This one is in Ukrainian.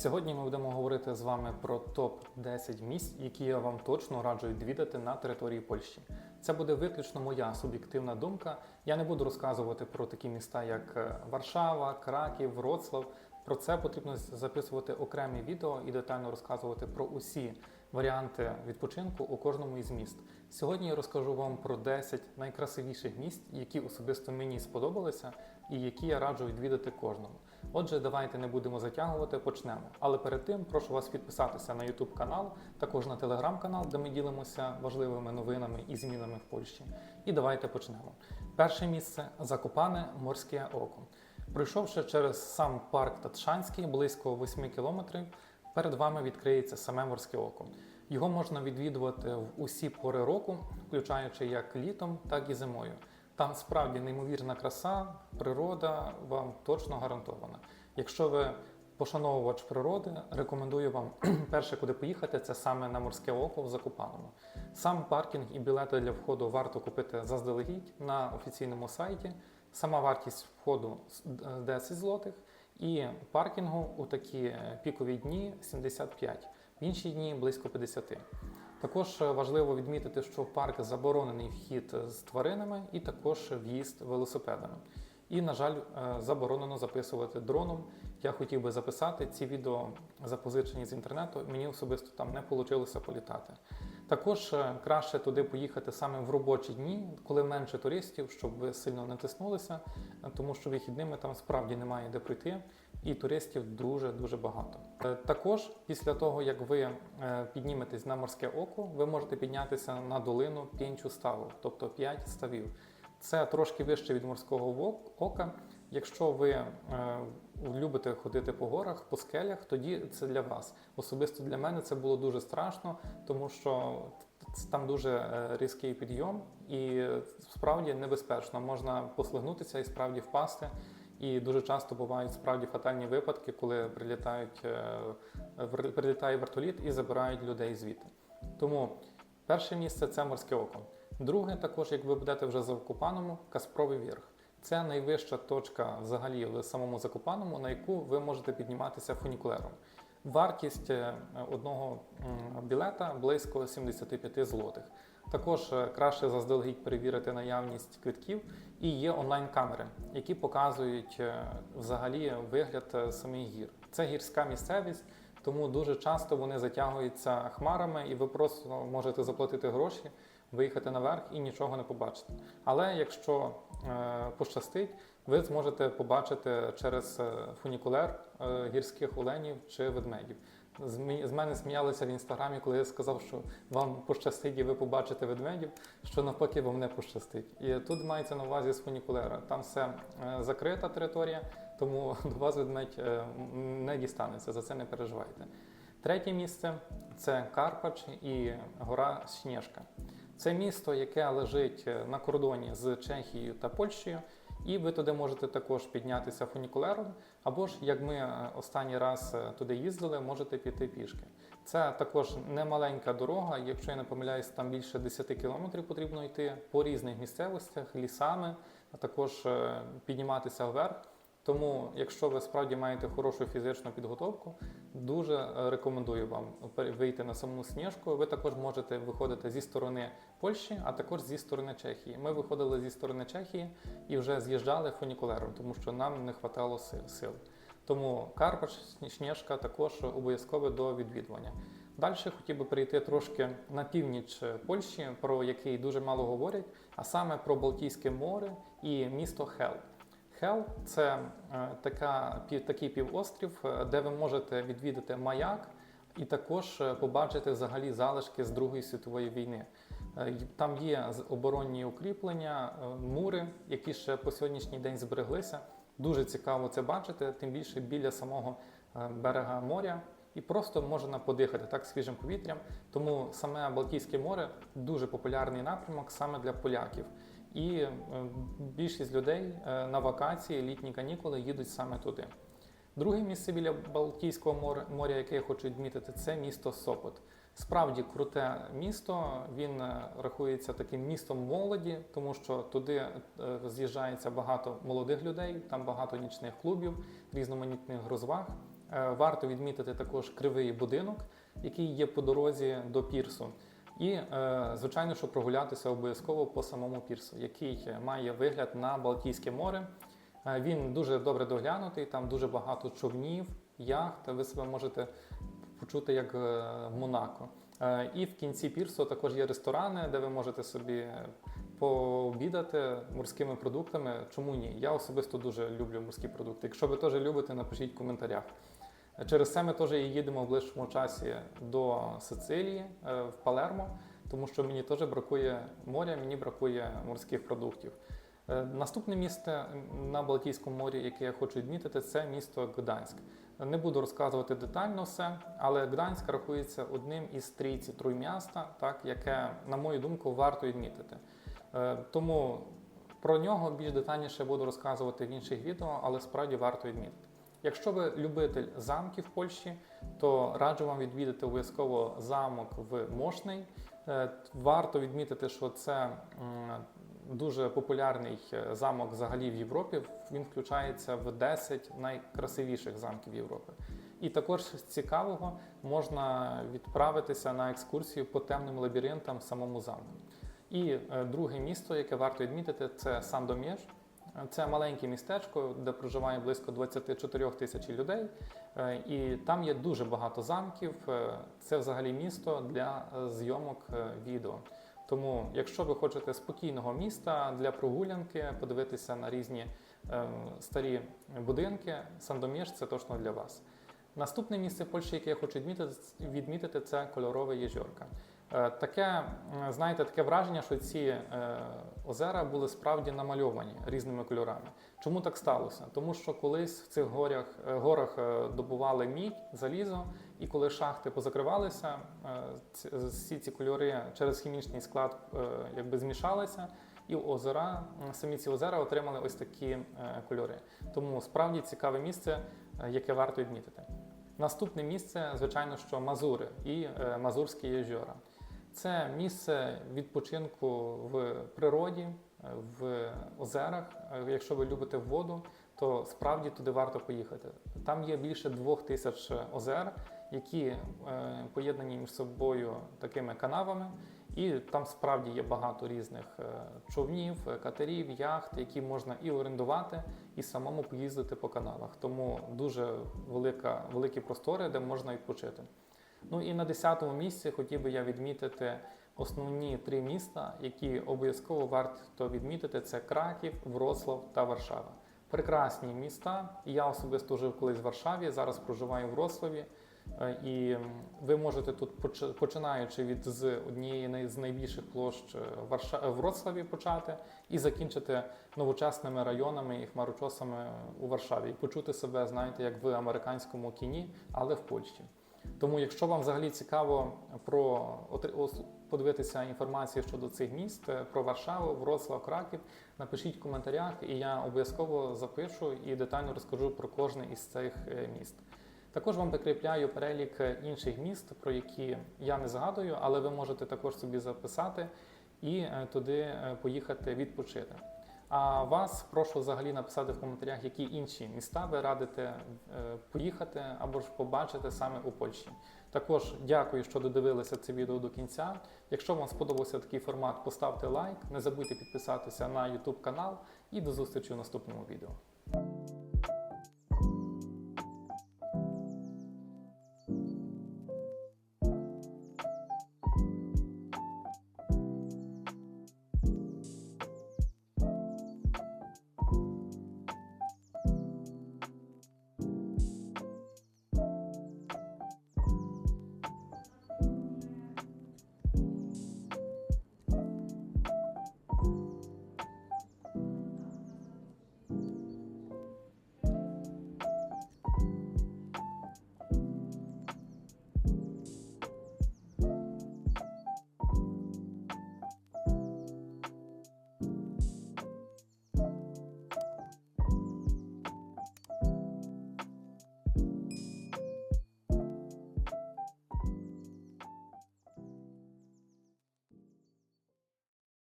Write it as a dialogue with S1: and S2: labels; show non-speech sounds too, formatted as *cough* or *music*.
S1: Сьогодні ми будемо говорити з вами про топ-10 місць, які я вам точно раджу відвідати на території Польщі. Це буде виключно моя суб'єктивна думка. Я не буду розказувати про такі міста, як е, Варшава, Краків, Вроцлав. Про це потрібно записувати окремі відео і детально розказувати про усі варіанти відпочинку у кожному із міст. Сьогодні я розкажу вам про 10 найкрасивіших місць, які особисто мені сподобалися і які я раджу відвідати кожному. Отже, давайте не будемо затягувати, почнемо. Але перед тим прошу вас підписатися на YouTube канал, також на телеграм канал, де ми ділимося важливими новинами і змінами в Польщі. І давайте почнемо. Перше місце Закопане Морське Око. Пройшовши через сам парк Татшанський близько 8 кілометрів, перед вами відкриється саме морське око. Його можна відвідувати в усі пори року, включаючи як літом, так і зимою. Там справді неймовірна краса, природа вам точно гарантована. Якщо ви пошановувач природи, рекомендую вам *clears throat* перше, куди поїхати, це саме на морське око в Закопаному. Сам паркінг і білети для входу варто купити заздалегідь на офіційному сайті. Сама вартість входу 10 злотих і паркінгу у такі е, пікові дні 75, в інші дні близько 50. Також е, важливо відмітити, що в парк заборонений вхід з тваринами і також в'їзд велосипедами. І, на жаль, е, заборонено записувати дроном. Я хотів би записати ці відео запозичені з інтернету. Мені особисто там не вийшло політати. Також е, краще туди поїхати саме в робочі дні, коли менше туристів, щоб ви сильно не тиснулися, тому що вихідними там справді немає де прийти, і туристів дуже дуже багато. Е, Також після того, як ви підніметесь на морське око, ви можете піднятися на долину П'єнчу ставу, тобто 5 ставів. Це трошки вище від морського ока. Якщо ви е, любите ходити по горах, по скелях, тоді це для вас. Особисто для мене це було дуже страшно, тому що там дуже е, різкий підйом і справді небезпечно. Можна послигнутися і справді впасти. І дуже часто бувають справді фатальні випадки, коли прилітають, е, прилітає вертоліт і забирають людей звідти. Тому перше місце це морське око. Друге, також, як ви будете вже за Закопаному, Каспровий вірх. Це найвища точка взагалі в самому Закопаному, на яку ви можете підніматися фунікулером. Вартість е, одного білета близько 75 злотих. Також е, краще заздалегідь перевірити наявність квитків і є онлайн-камери, які показують е, взагалі вигляд самих гір. Це гірська місцевість, тому дуже часто вони затягуються хмарами, і ви просто можете заплатити гроші, виїхати наверх і нічого не побачити. Але якщо е, пощастить, ви зможете побачити через е, фунікулер е, гірських оленів чи ведмедів. З мене сміялися в інстаграмі, коли я сказав, що вам пощастить і ви побачите ведмедів, що навпаки вам не пощастить. І тут мається на увазі з фунікулера. Там все закрита територія, тому до вас ведмедь не дістанеться. За це не переживайте. Третє місце це Карпач і гора Снєжка. Це місто, яке лежить е, на кордоні з Чехією та Польщею, і ви туди можете також піднятися фунікулером, або ж як ми е, останній раз е, туди їздили, можете піти пішки. Це також немаленька дорога, якщо я не помиляюсь, там більше 10 кілометрів потрібно йти по різних місцевостях, лісами, а також підніматися вверх. Тому, якщо ви справді маєте хорошу фізичну підготовку, дуже е, рекомендую вам вийти на саму сніжку. Ви також можете виходити зі сторони Польщі, а також зі сторони Чехії. Ми виходили зі сторони Чехії і вже з'їжджали фунікулером, тому що нам не вистачало сил. Тому Карпач, Сніжка також обов'язково до відвідування. Далі хотів би перейти трошки на північ Польщі, про який дуже мало говорять, а саме про Балтійське море і місто Хел. Хел це е, така, такий півострів, е, де ви можете відвідати маяк і також е, побачити взагалі залишки з Другої світової війни. Там є оборонні укріплення, мури, які ще по сьогоднішній день збереглися. Дуже цікаво це бачити, тим більше біля самого берега моря. І просто можна подихати так свіжим повітрям. Тому саме Балтійське море дуже популярний напрямок саме для поляків. І е, більшість людей е, на вакації, літні канікули їдуть саме туди. Друге місце біля Балтійського моря, яке я хочу відмітити, це місто Сопот. Справді круте місто. Він е, рахується таким містом молоді, тому що туди з'їжджається багато молодих людей, там багато нічних клубів, різноманітних розваг. Варто відмітити також кривий будинок, який є по дорозі до пірсу. І, е, звичайно, що прогулятися обов'язково по самому пірсу, який має вигляд на Балтійське море. Е, Він дуже добре доглянутий, там дуже багато човнів, яхт. Ви себе можете почути як е, в Монако. Е, І в кінці пірсу також є ресторани, де ви можете собі пообідати морськими продуктами. Чому ні? Я особисто дуже люблю морські продукти. Якщо ви теж любите, напишіть в коментарях. Через це ми теж їдемо в ближчому часі до Сицилії е, в Палермо, тому що мені теж бракує моря, мені бракує морських продуктів. Е, Наступне місце на Балтійському морі, яке я хочу відмітити, це місто Гданськ. Не буду розказувати детально все, але Гданськ рахується одним із трійці Труйміста, так, яке, на мою думку, варто відмітити. Е, Тому про нього більш детальніше буду розказувати в інших відео, але справді варто відмітити. Якщо ви любитель замків в Польщі, то раджу вам відвідати обов'язково замок в Мошний. Е, Варто відмітити, що це дуже популярний е, замок взагалі в Європі. Він включається в 10 найкрасивіших замків Європи. І також з цікавого можна відправитися на екскурсію по темним лабіринтам самому замку. І е, друге місто, яке варто відмітити, це Сандомєж. Це маленьке містечко, де проживає близько 24 тисяч людей, Е, і там є дуже багато замків. Е, Це взагалі місто для е, зйомок відео. Тому, якщо ви хочете спокійного міста для прогулянки, подивитися на різні старі будинки, Сандоміж це точно для вас. Наступне місце Польщі, яке я хочу відмітити це кольорове Єжорка. Е, Таке, знаєте, таке враження, що ці е, озера були справді намальовані різними кольорами. Чому так сталося? Тому що колись в цих горях, е, горах добували мідь, залізо, і коли шахти позакривалися, всі ці кольори через хімічний склад якби змішалися, і озера, самі ці озера отримали ось такі кольори. Тому справді цікаве місце, яке варто відмітити. Наступне місце, звичайно, що Мазури і Мазурські єжора. Це місце відпочинку в природі, в озерах. Якщо ви любите воду, то справді туди варто поїхати. Там є більше двох тисяч озер, які е, поєднані між собою такими канавами. І там справді є багато різних е, човнів, катерів, яхт, які можна і орендувати, і самому поїздити по каналах. Тому дуже велика, великі простори, де можна відпочити. Ну і на 10-му місці хотів би я відмітити основні три міста, які обов'язково варто відмітити: це Краків, Вроцлав та Варшава. Прекрасні міста. Я особисто жив колись в Варшаві, зараз проживаю в Вроцлаві. Е, І ви можете тут, поч- починаючи від з однієї з найбільших площ е. Вроцлаві почати і закінчити новочасними районами і хмарочосами у Варшаві, і почути себе, знаєте, як в американському кіні, але в Польщі. Тому, якщо вам взагалі цікаво про подивитися інформацію щодо цих міст, е, про Варшаву, Вроцлав, Краків, напишіть в коментарях, і я обов'язково запишу і детально розкажу про кожне із цих е, міст. Також вам прикріпляю перелік е, інших міст, про які я не згадую, але ви можете також собі записати і туди поїхати відпочити. А вас прошу взагалі написати в коментарях, які інші міста ви радите е, поїхати або ж побачити саме у Польщі. Також дякую, що додивилися це відео до кінця. Якщо вам сподобався такий формат, поставте лайк, не забудьте підписатися на YouTube канал і до зустрічі в наступному відео.